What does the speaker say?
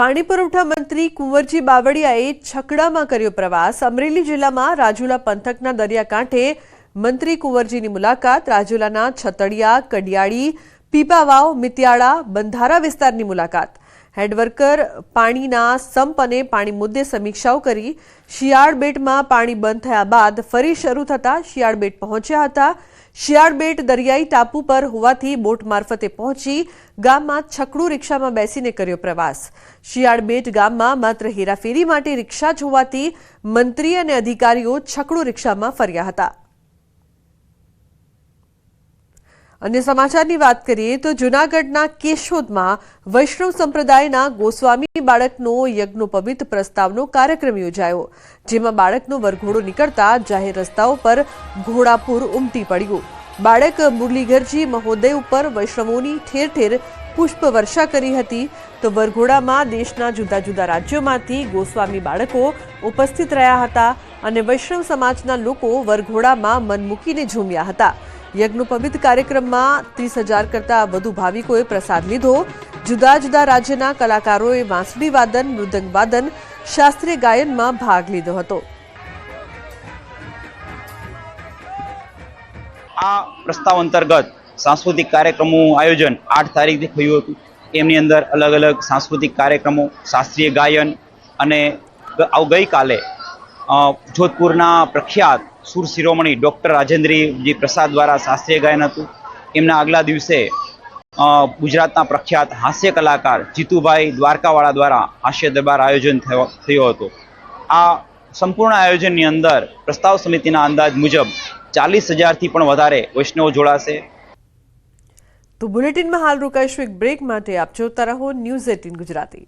પાણી પુરવઠા મંત્રી કુંવરજી બાવળિયાએ છકડામાં કર્યો પ્રવાસ. અમરેલી જિલ્લામાં રાજુલા પંથકના દરિયાકાંઠે મંત્રી કુંવરજીની મુલાકાત, રાજુલાના છતડિયા, કડિયાળી, પીપાવાવ, મિતિયાળા, બંધારા વિસ્તારની મુલાકાત. હેડવર્કર પાણીના સંપ અને પાણી મુદ્દે સમીક્ષાઓ કરી શિયાળ બેટમાં પાણી બંધ થયા બાદ ફરી શરૂ થતા શિયાળ બેટ પહોંચ્યા હતા. શિયાળ બેટ દરિયાઈ ટાપુ પર હોવાથી બોટ મારફતે પહોંચી ગામમાં છકડું રિક્ષામાં બેસીને કર્યો પ્રવાસ. શિયાળ બેટ ગામમાં માત્ર હેરાફેરી માટે રિક્ષા જ હોવાથી મંત્રી અને અધિકારીઓ છકડું રિક્ષામાં ફર્યા હતા. અન્ય સમાચારની વાત કરીએ તો જૂનાગઢના કેશોદમાં વૈષ્ણવ સંપ્રદાયના ગોસ્વામી બાળકનો યજ્ઞોપવિત પ્રસ્તાવનો કાર્યક્રમ યોજાયો, જેમાં બાળકનો વરઘોડો નીકળતા જાહેર રસ્તાઓ પર ઘોડાપુર ઉમટી પડ્યું. બાળક મુરલીઘરજી મહોદય ઉપર વૈષ્ણવોની ઠેર ઠેર પુષ્પ વર્ષા કરી હતી. તો વરઘોડામાં દેશના જુદા જુદા રાજ્યોમાંથી ગોસ્વામી બાળકો ઉપસ્થિત રહ્યા હતા અને વૈષ્ણવ સમાજના લોકો વરઘોડામાં મન મૂકીને ઝૂમ્યા હતા. યજ્ઞોપવિત કાર્યક્રમમાં ત્રીસ હજાર કરતાં વધુ ભાવિકોએ પ્રસાદ લીધો. જુદા જુદા રાજ્યના કલાકારોએ વાંસળી વાદન, મૃદંગ વાદન, શાસ્ત્રીય ગાયનમાં ભાગ લીધો હતો. આ પ્રસ્તાવ અંતર્ગત સાંસ્કૃતિક કાર્યક્રમોનું આયોજન આઠ તારીખથી થયું હતું. એમની અંદર અલગ અલગ સાંસ્કૃતિક કાર્યક્રમો, શાસ્ત્રીય ગાયન અને ગઈકાલે જોધપુરના પ્રખ્યાત સુર શિરોમણી ડૉક્ટર રાજેન્દ્રજી પ્રસાદ દ્વારા શાસ્ત્રીય ગાયન હતું. એમના આગલા દિવસે ગુજરાતના પ્રખ્યાત હાસ્ય કલાકાર જીતુભાઈ દ્વારકાવાળા દ્વારા હાસ્ય દરબાર આયોજન થયો હતો. આ સંપૂર્ણ આયોજનની અંદર પ્રસ્તાવ સમિતિના અંદાજ મુજબ ચાલીસ હજારથી પણ વધારે વૈષ્ણવો જોડાશે. તો બુલેટિનમાં હાલ રોકાઈશું એક બ્રેક માટે. આપ જોતા રહો ન્યૂઝ એટીન ગુજરાતી.